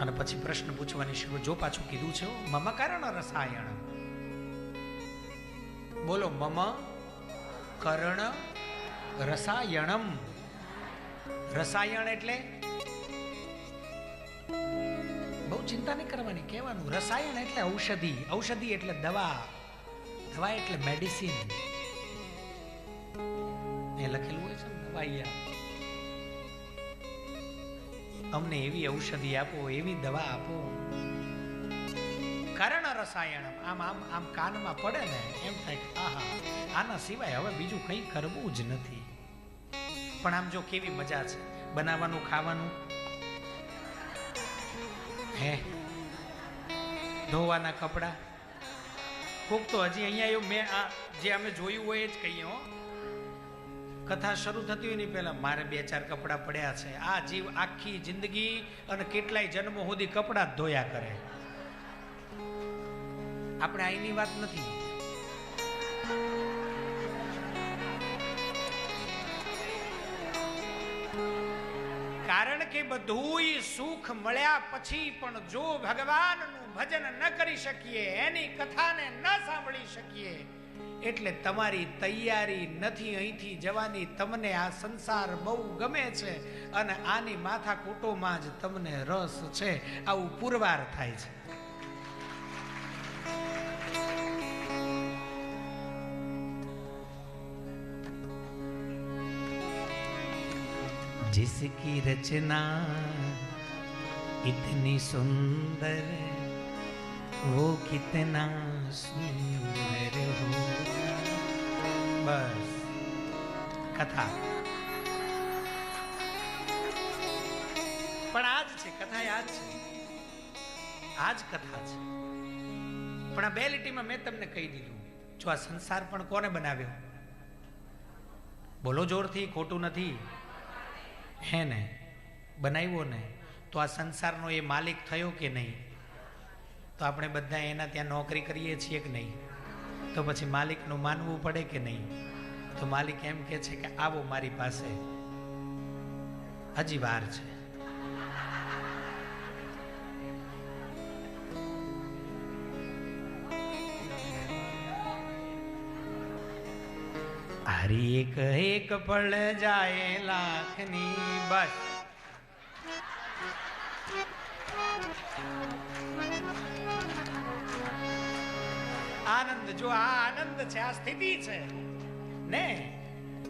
અને પછી પ્રશ્ન પૂછવાની શરૂ જો પાછું કીધું છે, મમ કારણ રસાયણ? બોલો, મમ કરણ રસાયણમ. રસાયણ એટલે? બહુ ચિંતા નહીં કરવાની, કહેવાનું, રસાયણ એટલે ઔષધિ. ઔષધિ એટલે દવા. દવા એટલે મેડિસિન એ લખેલું હોય છે દવાઈયા અમને એવી ઔષધિ આપો, એવી દવા આપો. કારણ રસાયણ આમ આમ આમ કાનમાં પડે ને, એમ થાય આહા, આના સિવાય હવે બીજું કંઈ કરવું જ નથી. પણ આમ જો કેવી મજા છે, બનાવવાનું, ખાવાનું? હે? ધોવાના કપડા? કોક તો હજી અહીંયા એવું મેં આ, જે અમે જોયું હોય એ જ કહીએ હો. કથા શરૂ થતી હોય ને પહેલાં મારે બે ચાર કપડાં પડ્યા છે. આ જીવ આખી જિંદગી અને કેટલાય જન્મો સુધી કપડાં ધોયા કરે. આપણે અહીંની વાત નથી. કારણ કે બધુંય સુખ મળ્યા પછી પણ જો ભગવાનનું ભજન ન કરી શકીએ, એની કથાને ન સાંભળી શકીએ એટલે તમારી તૈયારી નથી અહીંથી જવાની તમને આ સંસાર બહુ ગમે છે અને આની માથા કૂટોમાં જ તમને રસ છે આવું પુરવાર થાય છે जिसकी रचना इतनी सुंदर वो कितना सुंदर हो बस કથા પણ આજ છે કથા આજ છે આજ કથા છે પણ આ બે લીટીમાં મેં તમને કહી દીધું જો આ સંસાર પણ કોને બનાવ્યો બોલો જોરથી ખોટું નથી હે ને બનાવ્યો ને તો આ સંસારનો એ માલિક થયો કે નહીં તો આપણે બધા એના ત્યાં નોકરી કરીએ છીએ કે નહીં? તો પછી માલિકનું માનવું પડે કે નહીં? તો માલિક એમ કે છે કે આવો મારી પાસે. હજી વાર છે. હરી એક એક પળ જાય લાખની બસ. આનંદ, જો આ આનંદ છે, આ સ્થિતિ છે. ને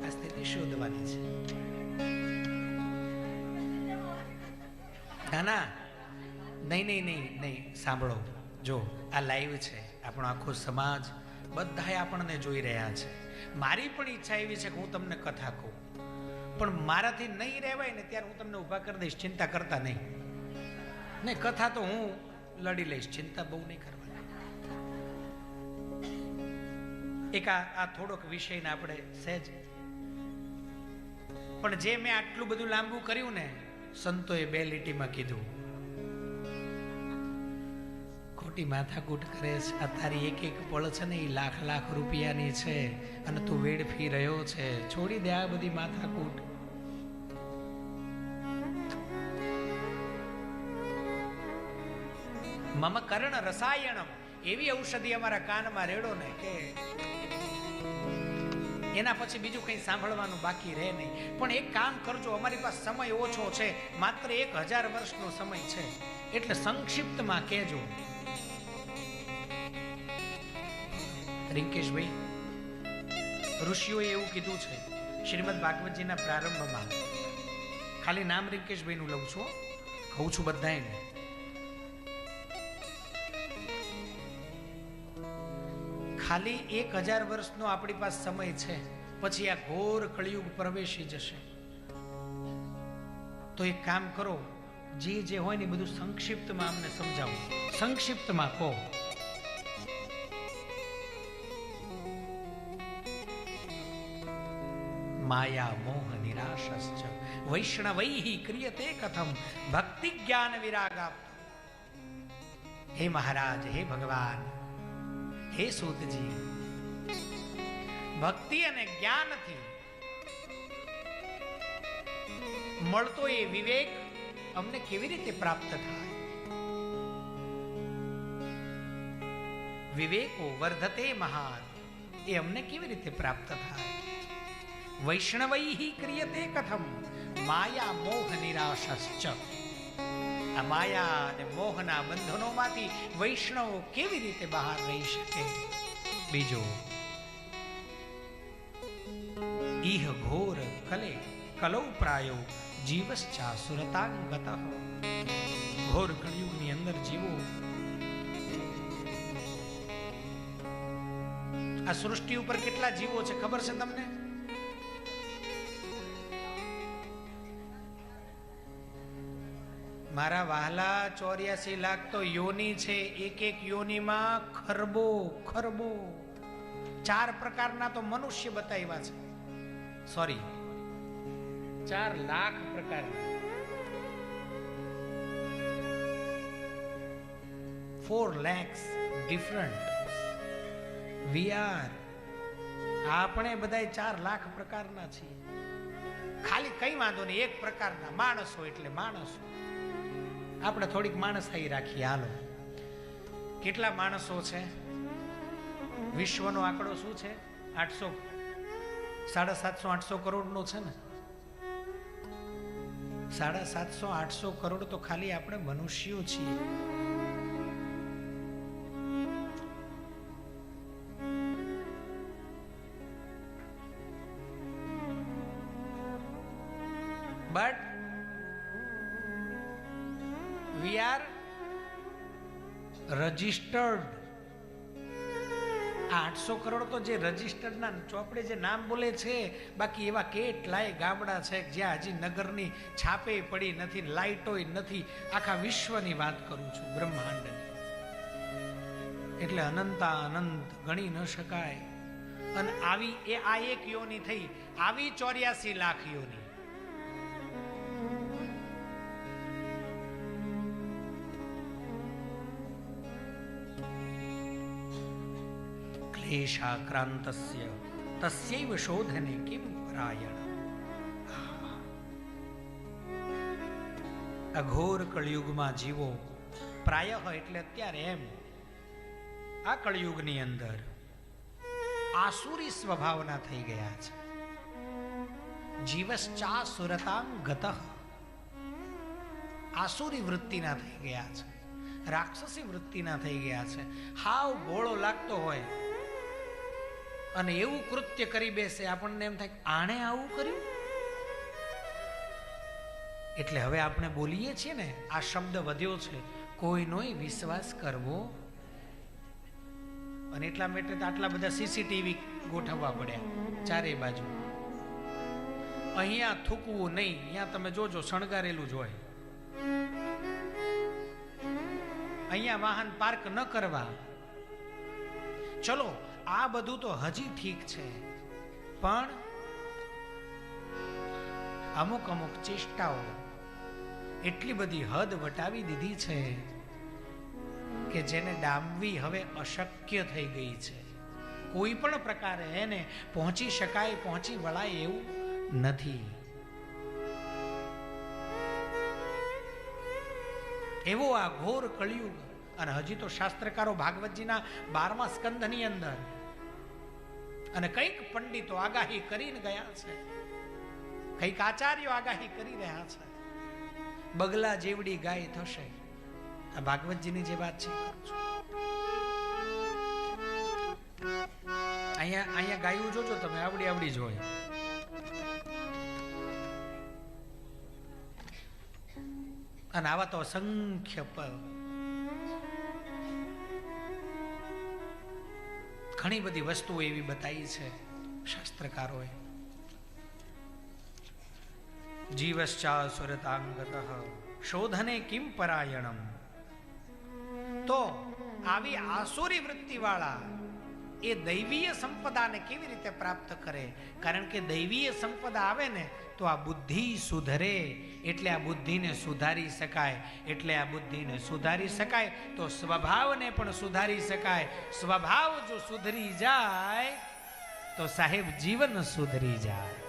આ સ્થિતિ શોધવાની છે. ના નહીં નહીં નહીં નહીં. સાંભળો. જો આ લાઈવ છે, આપણો આખો સમાજ બધાએ આપણને જોઈ રહ્યા છે. મારી પણ ઈચ્છા એવી છે કે હું તમને કથા કહું. પણ મારાથી નહીં રહેવાય ને ત્યારે હું તમને ઊભા કરી દઈશ, ચિંતા કરતા નહીં. ને કથા તો હું લડી લઈશ, ચિંતા બહુ નહીં કરવાની. એક આ થોડોક વિષયને આપણે સહેજ પણ જે મેં આટલું બધું લાંબુ કર્યું ને, સંતોએ બે લીટીમાં કીધું. ખોટી માથાકૂટ કરે છે, આ તારી એક એક પળ છે ને એ લાખ લાખ રૂપિયાની છે અને તું વેડફી રહ્યો છે. છોડી દે આ બધી માથાકૂટ. મમ કર્ણ રસાયણમ. એવી ઔષધિ અમારા કાનમાં રેડો ને કે એના પછી બીજું કંઈ સાંભળવાનું બાકી રહે નહીં. પણ એક કામ કરજો, અમારી પાસે સમય ઓછો છે, માત્ર એક હજાર વર્ષનો સમય છે. એટલે સંક્ષિપ્તમાં કહેજો. રિંકેશભાઈ, ઋષિઓએ એવું કીધું છે, શ્રીમદ ભાગવતજીના પ્રારંભમાં. ખાલી નામ રિંકેશભાઈ નું લઉં છું કહું છું બધાને ખાલી એક હજાર વર્ષનો આપણી પાસે સમય છે. પછી આ ઘોર કળિયુગ પ્રવેશી જશે. તો એક કામ કરો, જે જે હોય ને બધું સંક્ષિપ્તમાં અમને સમજાવો. સંક્ષિપ્તમાં કહો. માયા મોહ નિરાશશ્ચ વૈષ્ણવૈ ક્રિયતે કથમ. ભક્તિ જ્ઞાન વિરાગ હે મહારાજ, હે ભગવાન. હે સૂતજી ભક્તિ અને જ્ઞાનથી મળતો એ વિવેક અમને કેવી રીતે પ્રાપ્ત થાય? વિવેકો વર્ધતે મહાન, એ અમને કેવી રીતે પ્રાપ્ત થાય? વૈષ્ણવૈ ક્રિયતે કથમ, માયા મોહ નિરાશશ્ચ. આ માયા અને મોહના બંધનોમાંથી વૈષ્ણવ કેવી રીતે બહાર રહી શકે? બીજો ઇહ ઘોર કલે કલૌ પ્રાયો જીવશ્ચા સુરતાંગત ઘોર કળિયુગની અંદર જીવો. આ સૃષ્ટિ ઉપર કેટલા જીવો છે ખબર છે તમને? મારા વહાલા ચોર્યાસી લાખ તો યોની છે એક એક યોનીમાં ખરબો ખરબો. ચાર પ્રકારના તો મનુષ્ય બતાવ્યા છે. સોરી ચાર લાખ પ્રકારના four lakhs different we are આપણે બધા ચાર લાખ પ્રકારના છીએ. ખાલી કઈ વાંધો નહીં એક પ્રકારના. માણસો એટલે માણસો. આપણે થોડીક માણસ થઈ રાખીએ. હાલો. કેટલા માણસો છે? વિશ્વનો આંકડો શું છે? આઠસો, સાડા સાતસો, આઠસો કરોડનો છે ને? સાડા સાતસો, આઠસો કરોડ તો ખાલી આપણે મનુષ્યો છીએ. રજિસ્ટર્ડ આઠસો કરોડ તો જે રજિસ્ટર્ડ ના ચોપડે જે નામ બોલે છે, બાકી એવા કેટલાય ગામડા છે જ્યાં હજી નગરની છાપે પડી નથી લાઇટોય નથી. આખા વિશ્વની વાત કરું છું, બ્રહ્માંડની. એટલે અનંતા અનંત ગણી ન શકાય. અને આવી એ આ એક યોની થઈ, આવી ચોર્યાસી લાખ યોની. ક્લેશાક્રાંતસ્ય તસ્યૈવ શોધને કિમ પરાયણ અઘોર કળિયુગમાં જીવો પ્રાય એટલે અત્યારે એમ, આ કળિયુગની અંદર આસુરી સ્વભાવના થઈ ગયા છે. જીવશ્ચા સુરતાંગ ગત. આસુરી વૃત્તિના થઈ ગયા છે. રાક્ષસી વૃત્તિના થઈ ગયા છે. હાવ ગોળો લાગતો હોય અને એવું કૃત્ય કરી બેસે, આપણને એમ થાય આણે આવું કર્યું? એટલે હવે આપણે બોલીએ છીએ ને, આ શબ્દ વધ્યો છે કોઈનો વિશ્વાસ કરવો અને એટલા માટે આટલા બધા સીસીટીવી ગોઠવવા પડ્યા ચારે બાજુ. અહીંયા થૂકવું નહીં, અહીંયા તમે જોજો, શણગારેલું જોય અહીંયા વાહન પાર્ક ન કરવા. ચલો આ બધું તો હજી ઠીક છે. પણ અમુક અમુક ચેષ્ટાઓ એટલી બધી હદ વટાવી દીધી છે કે જેને ડામવી હવે અશક્ય થઈ ગઈ છે. કોઈ પણ પ્રકારે એને પહોંચી શકાય, પહોંચી વળાય એવું નથી. એવો આ ઘોર કળિયુગ, અને હજી તો શાસ્ત્રકારો ભાગવતજીના બારમા સ્કંધની અંદર અને કંઈક પંડિતો આગાહી કરીને ગયા છે. કંઈક આચાર્યો આગાહી કરી રહ્યા છે. બગલા જેવડી ગાય થશે. આ ભાગવતજીની જે વાત છે. અહીંયા અહીંયા ગાયું જોજો તમે, આવડી આવડી જોય અને આવા તો અસંખ્ય ઘણી બધી વસ્તુઓ એવી બતાવી છે શાસ્ત્રકારોએ. જીવશ્ચા સુરતાંગત શોધને કિમ પરાયણમ? તો આવી આસુરી વૃત્તિ વાળા એ દૈવીય સંપદાને કેવી રીતે પ્રાપ્ત કરે? કારણ કે દૈવીય સંપદા આવે ને, તો આ બુદ્ધિ સુધરે. એટલે આ બુદ્ધિને સુધારી શકાય. એટલે આ બુદ્ધિને સુધારી શકાય, તો સ્વભાવને પણ સુધારી શકાય. સ્વભાવ જો સુધરી જાય, તો સાહેબ જીવન સુધરી જાય.